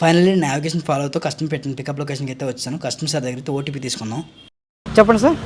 Finally navigation follow అవుతూ customer పెట్టిన pickup లొకేషన్కి అయితే వచ్చాను. కస్టమర్ సార్ దగ్గర ఓటీపీ తీసుకుందాం. చెప్పండి sir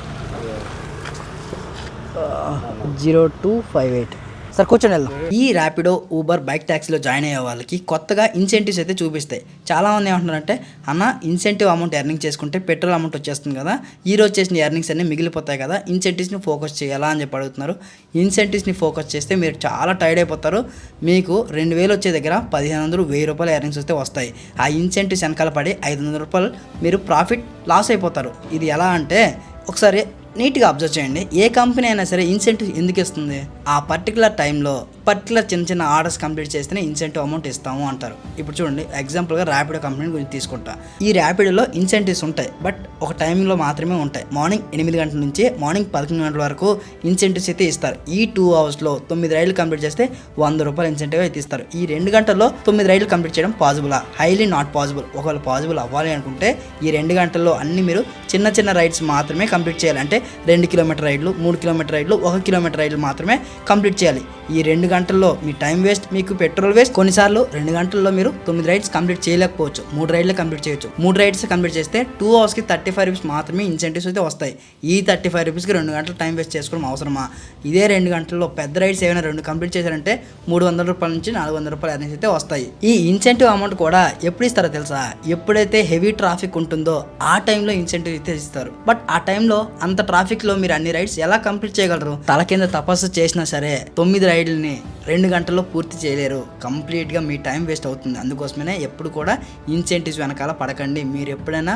zero two five eight sir కూర్చొని వెళ్దాం. ఈ ర్యాపిడో ఊబర్ బైక్ ట్యాక్సీలో జాయిన్ అయ్యే వాళ్ళకి కొత్తగా ఇన్సెంటివ్స్ అయితే చూపిస్తాయి. చాలామంది ఏమంటున్నారంటే అన్న ఇన్సెంటివ్ అమౌంట్ ఎర్నింగ్ చేసుకుంటే పెట్రోల్ అమౌంట్ వచ్చేస్తుంది కదా ఈ రోజు చేసిన ఎర్నింగ్స్ అన్నీ మిగిలిపోతాయి కదా ఇన్సెంటివ్స్ని ఫోకస్ చేయాలా? అని చెప్పి అడుగుతున్నారు. ఇన్సెంటివ్స్ని ఫోకస్ చేస్తే మీరు చాలా టైర్డ్ అయిపోతారు. మీకు రెండు వేలు వచ్చే దగ్గర పదిహేను వందలు వెయ్యి రూపాయలు ఎర్నింగ్స్ వస్తే వస్తాయి. ఆ ఇన్సెంటివ్స్ వెనకాల పడి ఐదు వందల రూపాయలు మీరు ప్రాఫిట్ లాస్ అయిపోతారు. ఇది ఎలా అంటే ఒకసారి నీట్గా అబ్జర్వ్ చేయండి. ఏ కంపెనీ అయినా సరే ఇన్సెంటివ్ ఎందుకు ఇస్తుంది? ఆ పర్టికులర్ టైంలో పర్టికులర్ చిన్న చిన్న ఆర్డర్స్ కంప్లీట్ చేస్తేనే ఇన్సెంటివ్ అమౌంట్ ఇస్తాము అంటారు. ఇప్పుడు చూడండి ఎగ్జాంపుల్గా ర్యాపిడో కంపెనీ గురించి తీసుకుంటా. ఈ ర్యాపిడోలో ఇన్సెంటివ్స్ ఉంటాయి బట్ ఒక టైంలో మాత్రమే ఉంటాయి. మార్నింగ్ ఎనిమిది గంటల నుంచి మార్నింగ్ పదకొండు గంటల వరకు ఇన్సెంటివ్స్ అయితే ఇస్తారు. ఈ టూ అవర్స్లో తొమ్మిది రైళ్ళు కంప్లీట్ చేస్తే వంద రూపాయలు ఇన్సెంటివ్ అయితే ఇస్తారు. ఈ రెండు గంటల్లో తొమ్మిది రైళ్ళు కంప్లీట్ చేయడం పాసిబులా హైలీ నాట్ పాసిబుల్ ఒకవేళ పాసిబుల్ అవ్వాలి అనుకుంటే ఈ రెండు గంటల్లో అన్ని మీరు చిన్న చిన్న రైడ్స్ మాత్రమే కంప్లీట్ చేయాలి. అంటే రెండు కిలోమీటర్ రైడ్లు మూడు కిలోమీటర్ రైడ్లు ఒక కిలోమీటర్ రైడ్లు మాత్రమే కంప్లీట్ చేయాలి. ఈ రెండు గంటల్లో మీ టైం వేస్ట్ మీకు పెట్రోల్ వేస్ట్. కొన్నిసార్లు రెండు గంటల్లో మీరు తొమ్మిది రైడ్స్ కంప్లీట్ చేయలేకపోవచ్చు. మూడు రైడ్లు కంప్లీట్ చేయొచ్చు. మూడు రైడ్స్ కంప్లీట్ చేస్తే టూ అవర్స్కి థర్టీ ఫైవ్ రూపీస్ మాత్రమే ఇన్సెంటివ్స్ అయితే వస్తాయి. ఈ థర్టీ ఫైవ్ రూపీస్కి రెండు గంటలు టైం వేస్ట్ చేసుకోవడం అవసరమా? ఇదే రెండు గంటల్లో పెద్ద రైడ్స్ ఏమైనా రెండు కంప్లీట్ చేశారంటే మూడు వందల రూపాయల నుంచి నాలుగు వందల రూపాయలు అనేసి అయితే వస్తాయి. ఈ ఇన్సెంటివ్ అమౌంట్ కూడా ఎప్పుడు ఇస్తారో తెలుసా? ఎప్పుడైతే హెవీ ట్రాఫిక్ ఉంటుందో ఆ టైంలో ఇన్సెంటివ్ అయితే ఇస్తారు. బట్ ఆ టైంలో అంత ట్రాఫిక్లో మీరు అన్ని రైడ్స్ ఎలా కంప్లీట్ చేయగలరు? తల కింద తపస్సు చేసినా సరే తొమ్మిది రైడ్లని రెండు గంటల్లో పూర్తి చేయలేరు. కంప్లీట్గా మీ టైం వేస్ట్ అవుతుంది. అందుకోసమే ఎప్పుడు కూడా ఇన్సెంటివ్స్ వెనకాల పడకండి. మీరు ఎప్పుడైనా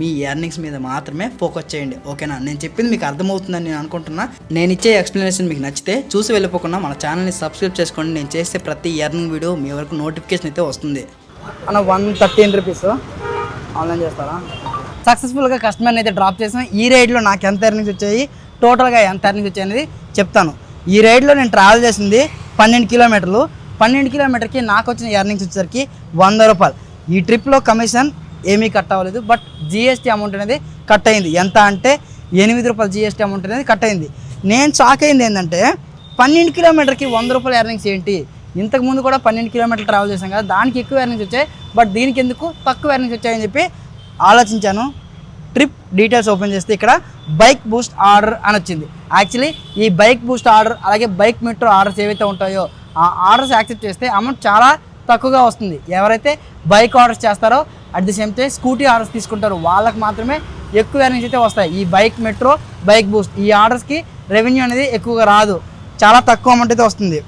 మీ ఎర్నింగ్స్ మీద మాత్రమే ఫోకస్ చేయండి. ఓకేనా? నేను చెప్పింది మీకు అర్థమవుతుందని నేను అనుకుంటున్నా. నేను ఇచ్చే ఎక్స్ప్లెనేషన్ మీకు నచ్చితే చూసి వెళ్ళిపోకుండా మన ఛానల్ని సబ్స్క్రైబ్ చేసుకోండి. నేను చేసే ప్రతి ఎర్నింగ్ వీడియో మీ వరకు నోటిఫికేషన్ అయితే వస్తుంది. అన్న వన్ థర్టీన్ రూపీస్. ఆన్లైన్ చేస్తారా? సక్సెస్ఫుల్గా కస్టమర్ని అయితే డ్రాప్ చేసిన ఈ రైడ్లో నాకు ఎంత ఎర్నింగ్స్ వచ్చాయి? టోటల్గా ఎంత ఎర్నింగ్స్ వచ్చాయి అనేది చెప్తాను. ఈ రైడ్లో నేను ట్రావెల్ చేసింది పన్నెండు కిలోమీటర్లు. పన్నెండు కిలోమీటర్కి నాకు వచ్చిన ఎర్నింగ్స్ వచ్చేసరికి వంద రూపాయలు. ఈ ట్రిప్లో కమిషన్ ఏమీ కట్ అవ్వలేదు. బట్ జిఎస్టీ అమౌంట్ అనేది కట్ అయింది. ఎంత అంటే ఎనిమిది రూపాయలు జిఎస్టీ అమౌంట్ అనేది కట్ అయింది. నేను షాక్ అయింది ఏంటంటే పన్నెండు కిలోమీటర్కి వంద రూపాయల ఎర్నింగ్స్ ఏంటి? ఇంతకు ముందు కూడా పన్నెండు కిలోమీటర్లు ట్రావెల్ చేశాం కదా. దానికి ఎక్కువ ఎర్నింగ్స్ వచ్చాయి. బట్ దీనికి ఎందుకు తక్కువ ఎర్నింగ్స్ వచ్చాయని చెప్పి ఆలోచించాను. ట్రిప్ డీటెయిల్స్ ఓపెన్ చేస్తే ఇక్కడ బైక్ బూస్ట్ ఆర్డర్ అని వచ్చింది. యాక్చువల్లీ ఈ బైక్ బూస్ట్ ఆర్డర్ అలాగే బైక్ మెట్రో ఆర్డర్స్ ఏవైతే ఉంటాయో ఆ ఆర్డర్స్ యాక్సెప్ట్ చేస్తే అమౌంట్ చాలా తక్కువగా వస్తుంది. ఎవరైతే బైక్ ఆర్డర్స్ చేస్తారో at the same time scooty orders తీసుకుంటారో. వాళ్ళకి మాత్రమే ఎక్కువ ఎర్నింగ్స్ అయితే వస్తాయి. ఈ బైక్ మెట్రో బైక్ బూస్ట్ ఈ ఆర్డర్స్కి రెవెన్యూ అనేది ఎక్కువగా రాదు. చాలా తక్కువ అమౌంట్ అయితే వస్తుంది.